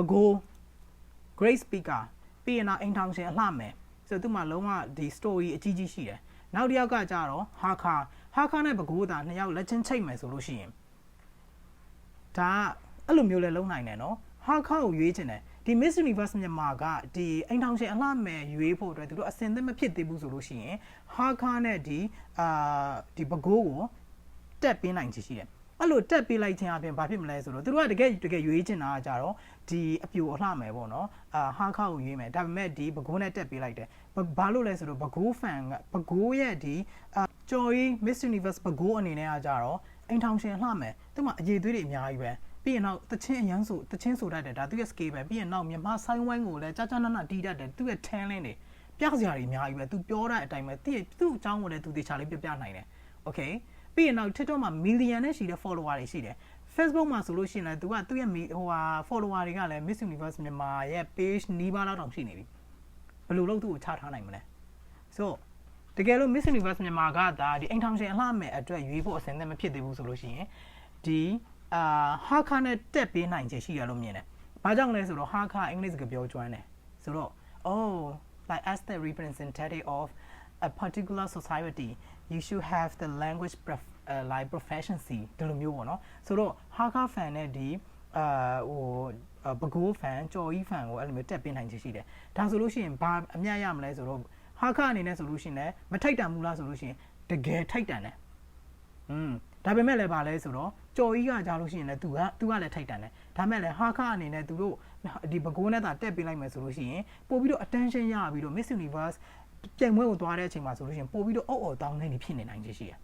ဘကိုး great speaker ပြီးရင်တော့အိမ်ထောင်ရှင်အလှမယ်ဆိုတော့သူမှလုံးဝဒီ story အကြီးကြီးရှိတယ်နောက်တစ်ယောက်ကကြတော့ဟာခါဟာခါနဲ့ဘကိုးတာနှစ်ယောက်လက်ချင်းချိတ်မယ်ဆိုလို့ရှိရင်ဒါကအဲ့လိုမျိုးလဲလုံးနိုင်တယ်နော်ဟာခါကိုရွေးချင်တယ်ဒီ Miss Universe မြန်မာကဒီအိမ်ထောင်ရှင်အလှမယ်ရွေးဖို့အတွက်သူတို့အစင်သင့်မဖြစ်သေးဘူးဆိုလို့ရှိရင်ဟာခါနဲ့ဒီအာဒီဘကိုးကိုတက်ပေးနိုင်ချင်ရှိတယ် အဲ့လိုတက်ပေးလိုက်ခြင်းအပြင်ဘာဖြစ်မလဲဆိုတော့သူတို့ကတကယ်တကယ်ရွေးချင်တာကကြတော့ဒီအပြူအလှမယ်ပေါ့နော်အာဟာခါကိုရွေးမယ်ဒါပေမဲ့ဒီဘကိုးနဲ့တက်ပေးလိုက်တယ်ဘာဘာလို့လဲဆိုတော့ဘကိုးဖန်ကဘကိုးရဲ့ဒီအာကျော်ကြီး Miss Universe ဘကိုးအနေနဲ့ကကြတော့အိမ်ထောင်ရှင်လှမယ်သူမှအရေးသွေးတွေအများကြီးပဲပြီးရင်တော့တချင်းအရန်ဆိုတချင်းဆိုတတ်တယ်ဒါသူရဲ့ scale ပဲပြီးရင်တော့မြန်မာဆိုင်ဝိုင်းကိုလည်းကြာကြာနာနာတီးတတ်တယ်သူရဲ့ talent တွေပြစရာတွေအများကြီးပဲသူပြောတဲ့အတိုင်းပဲသူ့သူ့အကြောင်းကိုလည်းသူတေချာလေးပြပြနိုင်တယ် okay ပြီးရင်တော့ TikTok မှာ million နဲ့ရှိတဲ့ follower တွေရှိတယ် Facebook မှာဆိုလို့ရှိရင်လည်းသူကသူ့ရဲ့ဟိုဟာ follower တွေကလည်း Miss Universe မြန်မာရဲ့ page နီးပါးလောက်တောင်ရှိနေပြီဘယ်လိုလုပ်သူ့ကိုချထားနိုင်မလဲဆိုတော့တကယ်လို့ Miss Universe မြန်မာကဒါဒီအိမ်ထောင်ရှင်အလှမဲ့အတွက်ရွေးဖို့အဆင်သင့်မဖြစ်သေးဘူးဆိုလို့ရှိရင်ဒီအာဟာခါနဲ့တက်ပေးနိုင်ချေရှိရလို့မြင်တယ်။ဘာကြောင့်လဲဆိုတော့ဟာခါအင်္ဂလိပ်စကားပြောကျွမ်းတယ်။ဆိုတော့ oh like as the representative of a particular society you should have the language prof, uh, like proficiency ဒီလိုမျိုးပေါ့နော်ဆိုတော့ Hakka fan နဲ့ဒီအာဟိုဘကူဖန်ကြော်ကြီးဖန်ကိုအဲ့လိုမျိုးတက်ပေးနိုင်ခြင်းရှိတယ်ဒါဆိုလို့ရှိရင်ဘာအမြတ်ရမလဲဆိုတော့ Hakka အနေနဲ့ဆိုလို့ရှိရင်လည်းမထိုက်တန်ဘူးလားဆိုလို့ရှိရင်တကယ်ထိုက်တန်တယ်อืมဒါပေမဲ့လည်းဗာလဲဆိုတော့ကြော်ကြီးကကြားလို့ရှိရင်လည်းသူကသူကလည်းထိုက်တန်တယ်ဒါမဲ့လည်းဟာခအနေနဲ့သူတို့ဒီဘကိုးနဲ့သာတက်ပေးလိုက်မယ်ဆိုလို့ရှိရင်ပို့ပြီးတော့ attention ရပြီးတော့ Miss Universe ပြိုင်ပွဲကိုသွားတဲ့အချိန်မှာဆိုလို့ရှိရင်ပို့ပြီးတော့အုပ်အော်တောင်းနေနေဖြစ်နေနိုင်ချင်ရှိတယ်